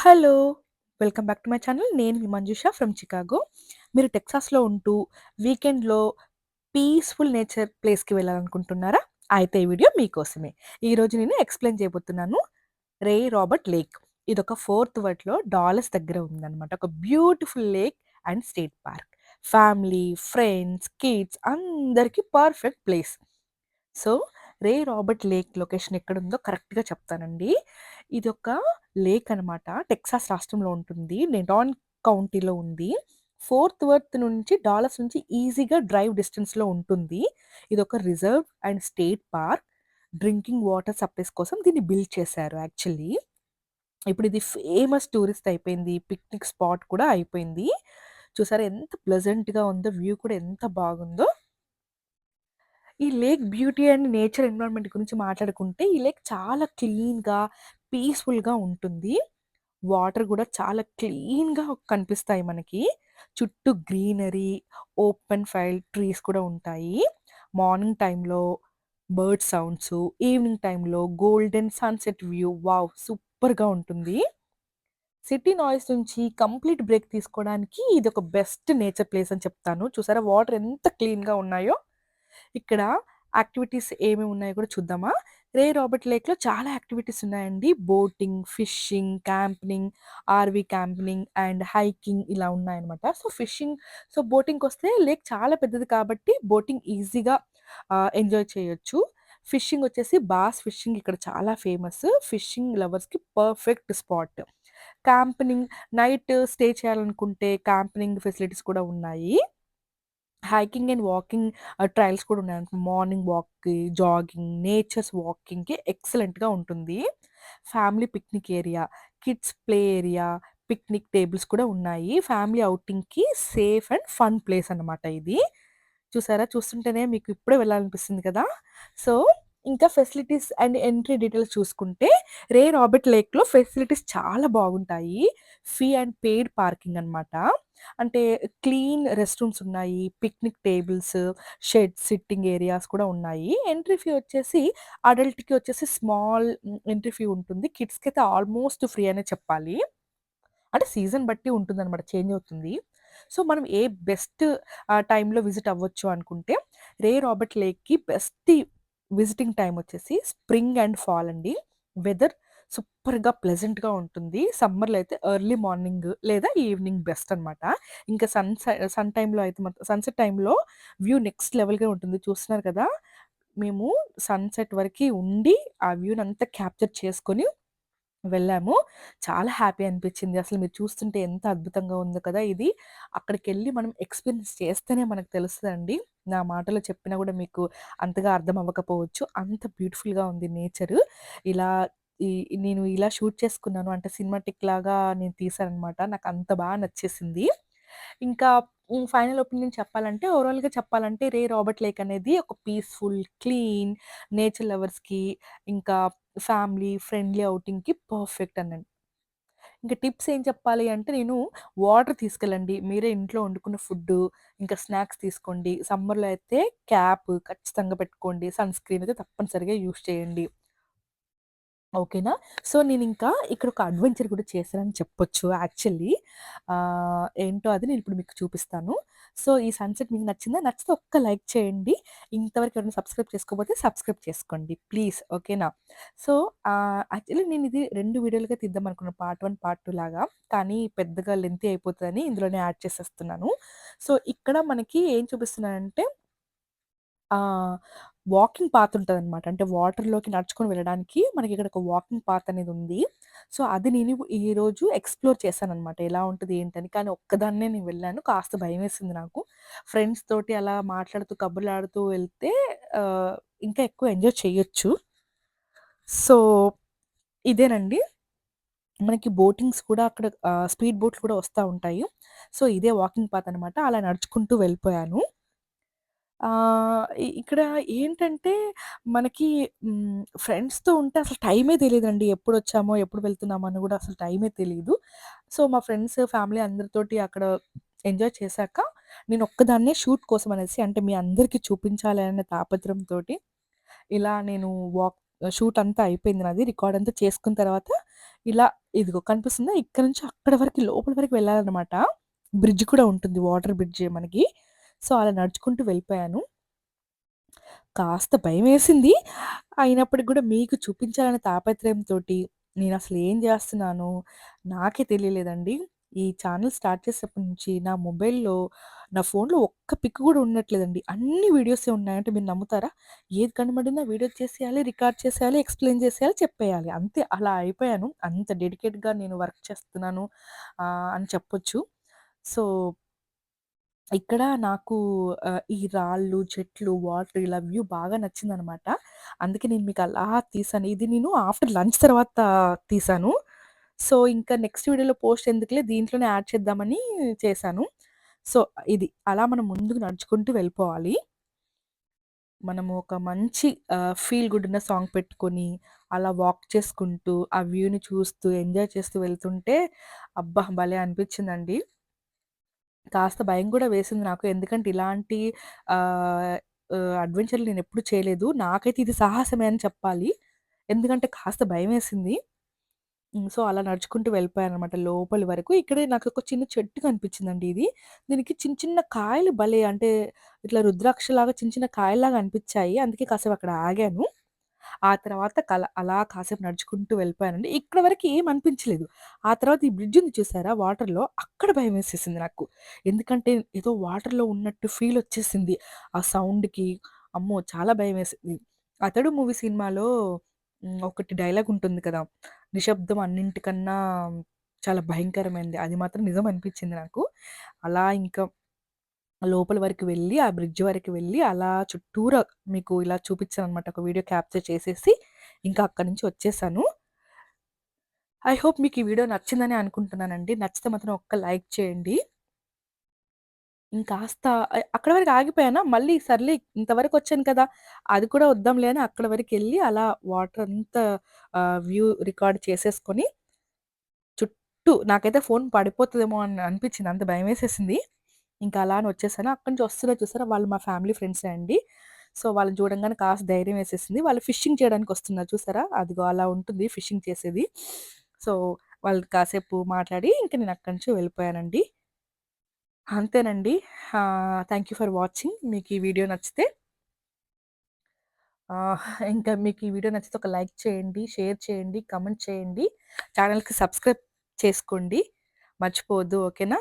Hello! Welcome back to my channel. నేను మీ Manjusha from Chicago. మీరు టెక్సాస్‌లో ఉంటూ వీకెండ్‌లో పీస్‌ఫుల్ నేచర్ ప్లేస్‌కి వెళ్ళాలనుకుంటున్నారా? అయితే ఈ వీడియో మీకోసమే. ఈరోజు నేను ఎక్స్‌ప్లెయిన్ చేయబోతున్నాను రే రాబర్ట్ లేక్. ఇది ఒక ఫోర్త్ వర్డ్లో డాలస్ దగ్గర ఉందన్నమాట ఒక beautiful lake and state park. Family, friends, kids అందరికీ perfect place. So, Ray Robert lake location ఎక్కడుందో కరెక్ట్‌గా చెప్తానండి. ఇది ఒక లేక్ అనమాట. టెక్సాస్ రాష్ట్రంలో ఉంటుంది. నెడాన్ కౌంటీలో ఉంది. ఫోర్త్ వర్త్ నుంచి డాలర్స్ నుంచి ఈజీగా డ్రైవ్ డిస్టెన్స్‌లో ఉంటుంది. ఇది ఒక reserve and state park. Drinking water supplies కోసం దీన్ని బిల్డ్ చేశారు యాక్చువల్లీ. ఇప్పుడు ఇది ఫేమస్ టూరిస్ట్ అయిపోయింది. పిక్నిక్ స్పాట్ కూడా అయిపోయింది. చూసారా ఎంత ప్లెజెంట్‌గా ఉందో, వ్యూ కూడా ఎంత బాగుందో. ఈ lake beauty and nature environment గురించి మాట్లాడుకుంటే, ఈ లేక్ చాలా క్లీన్‌గా, పీస్‌ఫుల్‌గా ఉంటుంది. వాటర్ కూడా చాలా క్లీన్‌గా కనిపిస్తాయి మనకి. చుట్టూ గ్రీనరీ, ఓపెన్ ఫైల్ ట్రీస్ కూడా ఉంటాయి. మార్నింగ్ టైంలో బర్డ్ సౌండ్స్ ఈవినింగ్ టైంలో గోల్డెన్ సన్‌సెట్ వ్యూ వావ్! సూపర్‌గా ఉంటుంది. సిటీ నాయిస్ నుంచి కంప్లీట్ బ్రేక్ తీసుకోవడానికి ఇది ఒక బెస్ట్ నేచర్ ప్లేస్ అని చెప్తాను. చూసారా వాటర్ ఎంత క్లీన్‌గా ఉన్నాయో. ఇక్కడ యాక్టివిటీస్ ఏమేమి ఉన్నాయో కూడా చూద్దామా? రే రాబర్ట్ లేక్‌లో చాలా యాక్టివిటీస్ ఉన్నాయండి. Boating, fishing, camping, RV camping and hiking ఇలా ఉన్నాయన్నమాట. సో, ఫిషింగ్ సో, బోటింగ్కి వస్తే లేక్ చాలా పెద్దది కాబట్టి బోటింగ్ ఈజీగా ఎంజాయ్ చేయొచ్చు. ఫిషింగ్ వచ్చేసి బాస్ ఫిషింగ్ ఇక్కడ చాలా famous. Fishing లవర్స్‌కి perfect spot. Camping night stay చేయాలనుకుంటే క్యాంపెనింగ్ ఫెసిలిటీస్ కూడా ఉన్నాయి. Hiking and walking trails trails కూడా ఉన్నాయి మార్నింగ్ వాక్‌కి, జాగింగ్, నేచర్స్ వాకింగ్‌కి ఎక్సలెంట్‌గా ఉంటుంది. Family picnic area, kids play area, picnic tables కూడా ఉన్నాయి. ఫ్యామిలీ ఔటింగ్‌కి సేఫ్ అండ్ ఫన్ ప్లేస్ అన్నమాట ఇది. చూసారా? చూస్తుంటేనే మీకు ఇప్పుడే వెళ్ళాలనిపిస్తుంది కదా! సో, ఇంకా ఫెసిలిటీస్ అండ్ ఎంట్రీ డీటెయిల్స్ చూసుకుంటే, రే రాబర్ట్ లేక్‌లో ఫెసిలిటీస్ చాలా బాగుంటాయి. ఫీ అండ్ పెయిడ్ పార్కింగ్ అనమాట అంటే క్లీన్ రెస్ట్ రూమ్స్ ఉన్నాయి. Picnic tables, sheds, sitting areas కూడా ఉన్నాయి. ఎంట్రీ ఫీ వచ్చేసి అడల్ట్‌కి వచ్చేసి స్మాల్ ఎంట్రీ ఫీ ఉంటుంది. కిడ్స్కి అయితే ఆల్మోస్ట్ ఫ్రీ అనే చెప్పాలి. అంటే సీజన్ బట్టి ఉంటుంది అనమాట చేంజ్ అవుతుంది. సో, మనం ఏ బెస్ట్ టైంలో విజిట్ అవ్వచ్చు అనుకుంటే, రే రాబర్ట్ లేక్‌కి బెస్ట్ విజిటింగ్ టైం వచ్చేసి స్ప్రింగ్ అండ్ ఫాల్ అండి. వెదర్ సూపర్‌గా ప్లెజెంట్‌గా ఉంటుంది. సమ్మర్‌లో అయితే ఎర్లీ మార్నింగ్ లేదా ఈవినింగ్ బెస్ట్ అనమాట. ఇంకా సన్ సన్ టైంలో అయితే మాత్రం సన్‌సెట్ టైంలో వ్యూ నెక్స్ట్ లెవెల్‌గా ఉంటుంది. చూస్తున్నారు కదా! మేము సన్‌సెట్ వరకు ఉండి, ఆ వ్యూనంతా క్యాప్చర్ చేసుకొని వెళ్ళాము. చాలా హ్యాపీ అనిపించింది. అసలు మీరు చూస్తుంటే ఎంత అద్భుతంగా ఉందో కదా! ఇది. అక్కడికెళ్ళి మనం ఎక్స్‌పీరియన్స్ చేస్తేనే మనకు తెలుస్తదండి. నా మాటలో చెప్పినా కూడా మీకు అంతగా అర్థం అవ్వకపోవచ్చు. అంత బ్యూటిఫుల్‌గా ఉంది నేచరు. ఇలా ఈ నేను ఇలా షూట్ చేసుకున్నాను. అంటే సినిమాటిక్ లాగా నేను తీశాననమాట. నాకు అంత బాగా నచ్చేసింది. ఇంకా హ్మ్, ఫైనల్ ఒపీనియన్ చెప్పాలంటే ఓవరాల్‌గా చెప్పాలంటే రే రాబర్ట్ లేక్ అనేది ఒక పీస్‌ఫుల్, క్లీన్, నేచర్ లవర్స్‌కి ఇంకా ఫ్యామిలీ ఫ్రెండ్లీ ఔటింగ్‌కి పర్ఫెక్ట్ అనండి. ఇంక టిప్స్ ఏం చెప్పాలి అంటే నేను వాటర్ తీసుకెళ్ళండి. మీరే ఇంట్లో వండుకున్న ఫుడ్డు, ఇంకా స్నాక్స్ తీసుకోండి. సమ్మర్‌లో అయితే క్యాప్ ఖచ్చితంగా పెట్టుకోండి. సన్ స్క్రీన్ అయితే తప్పనిసరిగా యూజ్ చేయండి. ఓకేనా? సో, నేను ఇంకా ఇక్కడ ఒక అడ్వెంచర్ కూడా చేశానని చెప్పొచ్చు యాక్చువల్లీ. ఏంటో అది నేను ఇప్పుడు మీకు చూపిస్తాను. సో, ఈ సన్‌సెట్ మీకు నచ్చిందా? నచ్చితే ఒక్క లైక్ చేయండి. ఇంతవరకు ఎవరైనా సబ్స్క్రైబ్ చేసుకోకపోతే సబ్స్క్రైబ్ చేసుకోండి ప్లీజ్. ఓకేనా? సో, యాక్చువల్లీ నేను ఇది రెండు వీడియోలుగా అనుకున్నాను పార్ట్ వన్ పార్ట్ టూ లాగా. కానీ పెద్దగా లెంతీ అయిపోతుందని ఇందులోనే యాడ్ చేసేస్తున్నాను. సో, ఇక్కడ మనకి ఏం చూపిస్తున్నానంటే వాకింగ్ పాత్ ఉంటదనమాట. అంటే వాటర్‌లోకి నడుచుకొని వెళ్ళడానికి మనకి ఇక్కడ ఒక వాకింగ్ పాత్ అనేది ఉంది సో, అది నేను ఈరోజు ఎక్స్‌ప్లోర్ చేశాననమాట. ఎలా ఉంటుంది ఏంటని. కానీ ఒక్కదాన్నే నేను వెళ్ళాను. కాస్త భయమేసింది నాకు. ఫ్రెండ్స్ తోటి అలా మాట్లాడుతూ, కబుర్లాడుతూ వెళ్తే ఇంకా ఎక్కువ ఎంజాయ్ చేయొచ్చు. సో, ఇదేనండి. మనకి బోటింగ్స్ కూడా అక్కడ స్పీడ్ బోట్లు కూడా వస్తూ ఉంటాయి. సో, ఇదే వాకింగ్ పాత్ అనమాట. అలా నడుచుకుంటూ వెళ్ళిపోయాను. ఆహ్, ఇ ఇక్కడ ఏంటంటే మనకి హ్మ్, ఫ్రెండ్స్‌తో ఉంటే అసలు టైమే తెలీదండి. ఎప్పుడొచ్చామో, ఎప్పుడు వెళ్తున్నామో అని గూడా అసలు టైమే తెలీదు. సో, మా ఫ్రెండ్స్, ఫ్యామిలీ అందరితోటి అక్కడ ఎంజాయ్ చేశాక, నేనొక్కదాన్నే షూట్ కోసం అనేసి అంటే మీ అందరికి చూపించాలి అనే తాపత్రయంతోటి ఇలా నేను వాక్ షూట్ అంతా అయిపోయింది నాది. రికార్డ్ అంతా చేసుకున్న తర్వాత ఇలా ఇదిగో కనిపిస్తుందా? ఇక్కడ నుంచి అక్కడి వరకు లోపల వరకు వెళ్ళాలనమాట. బ్రిడ్జ్ కూడా ఉంటుంది. వాటర్ బ్రిడ్జ్ మనకి. సో, అలా నడుచుకుంటూ వెళ్ళిపోయాను. కాస్త భయం వేసింది అయినప్పటికి కూడా మీకు చూపించాలనే నేను అసలు ఏం చేస్తున్నాను నాకే తెలియలేదండి. ఈ ఛానల్ స్టార్ట్ చేసినప్పటి నుంచి నా మొబైల్‌లో, నా ఫోన్‌లో ఒక్క పిక్ కూడా ఉండట్లేదండి. అన్ని వీడియోసే ఉన్నాయంటే మీరు నమ్ముతారా? ఏది కనబడినా వీడియో చేసేయాలి, రికార్డ్ చేసేయాలి, ఎక్స్‌ప్లెయిన్ చేసేయాలి, చెప్పేయాలి. అంతే అలా అయిపోయాను. అంత డెడికేట్‌గా నేను వర్క్ చేస్తున్నాను అని చెప్పొచ్చు. సో ఇక్కడ నాకు ఆహ్, ఈ రాళ్ళు, చెట్లు, వాటర్ ఇలా వ్యూ బాగా నచ్చిందనమాట. అందుకే నేను మీకు అలా తీసాను ఇది నేను ఆఫ్టర్ లంచ్ తర్వాత తీశాను. సో, ఇంకా నెక్స్ట్ వీడియోలో పోస్ట్ ఎందుకులే దీంట్లోనే యాడ్ చేద్దామని చేశాను. సో, ఇది అలా మనం ముందుకు నడుచుకుంటూ వెళ్ళిపోవాలి. మనము ఒక మంచి ఆహ్, ఫీల్ గుడ్ ఉన్న సాంగ్ పెట్టుకొని, అలా వాక్ చేసుకుంటూ, ఆ వ్యూని చూస్తూ, ఎంజాయ్ చేస్తూ వెళ్తుంటే అబ్బా! భలే అనిపించిందండి. కాస్త భయం కూడా వేసింది నాకు. ఎందుకంటే ఇలాంటి అడ్వెంచర్లు నేను ఎప్పుడు చేయలేదు. నాకైతే ఇది సాహసమే అని చెప్పాలి. ఎందుకంటే కాస్త భయమేసింది. వేసింది సో, అలా నడుచుకుంటూ వెళ్ళిపోయాను అనమాట లోపలి వరకు. ఇక్కడే నాకు ఒక చిన్న చెట్టు కనిపించిందండి ఇది. దీనికి చిన్న చిన్న కాయలు భలే అంటే ఇట్లా రుద్రాక్షలాగా చిన్న చిన్న కాయల్లాగా అనిపించాయి అందుకే కాసేపు అక్కడ ఆగాను. ఆ తర్వాత కల అలా కాసేపు నడుచుకుంటూ వెళ్ళిపోయానండి. ఇక్కడ వరకు ఏం అనిపించలేదు. ఆ తర్వాత ఈ బ్రిడ్జ్ ఉంది చూసారా వాటర్‌లో అక్కడ భయం వేసేసింది నాకు. ఎందుకంటే ఏదో వాటర్‌లో ఉన్నట్టు ఫీల్ వచ్చేసింది. ఆ సౌండ్‌కి అమ్మో! చాలా భయం వేసింది 'అతడు' మూవీ సినిమాలో ఒకటి డైలాగ్ ఉంటుంది కదా! నిశ్శబ్దం అన్నింటికన్నా చాలా భయంకరమైంది అది మాత్రం నిజం అనిపించింది నాకు. అలా ఇంకా లోపల వరకు వెళ్ళి, ఆ బ్రిడ్జ్ వరకు వెళ్ళి, అలా చుట్టూరా మీకు ఇలా చూపించాననమాట. ఒక వీడియో క్యాప్చర్ చేసేసి, ఇంకా అక్కడి నుంచి వచ్చేసాను. ఐ హోప్ మీకు ఈ వీడియో నచ్చిందని అనుకుంటున్నానండి. నచ్చితే మాత్రం ఒక్క లైక్ చేయండి. ఇంకాస్త అ అక్కడి వరకు ఆగిపోయానా, మళ్ళీ సర్లే ఇంతవరకొచ్చాను కదా! అది కూడా వద్దాంలే అని అక్కడి వరకెళ్ళి అలా వాటర్ అంతా ఆహ్, వ్యూ రికార్డ్ చేసేసుకొని చుట్టూ నాకైతే ఫోను పడిపోతదేమో అని అనిపించింది. అంత భయమేసేసింది. ఇంకా అలా అని వచ్చేసాను. అక్కడి నుంచి వస్తున్నా చూసారా! వాళ్ళు మా ఫ్యామిలీ ఫ్రెండ్సే అండి. సో, వాళ్ళని చూడంగానే కాస్త ధైర్యం వేసేసింది. వాళ్ళు ఫిషింగ్ చేయడానికి వస్తున్నారు చూసారా! అదిగో అలా ఉంటుంది ఫిషింగ్ చేసేది. సో, వాళ్ళు కాసేపు మాట్లాడి ఇంక నేను అక్కడి నుంచి వెళ్ళిపోయానండి. అంతేనండి. Thank you for watching. మీకు ఈ వీడియో నచ్చితే ఇంకా మీకు ఈ వీడియో నచ్చితే ఒక లైక్ చేయండి, షేర్ చేయండి, కామెంట్ చేయండి. ఛానెల్‌కి సబ్స్క్రైబ్ చేసుకోండి. మర్చిపోవద్దు. ఓకేనా?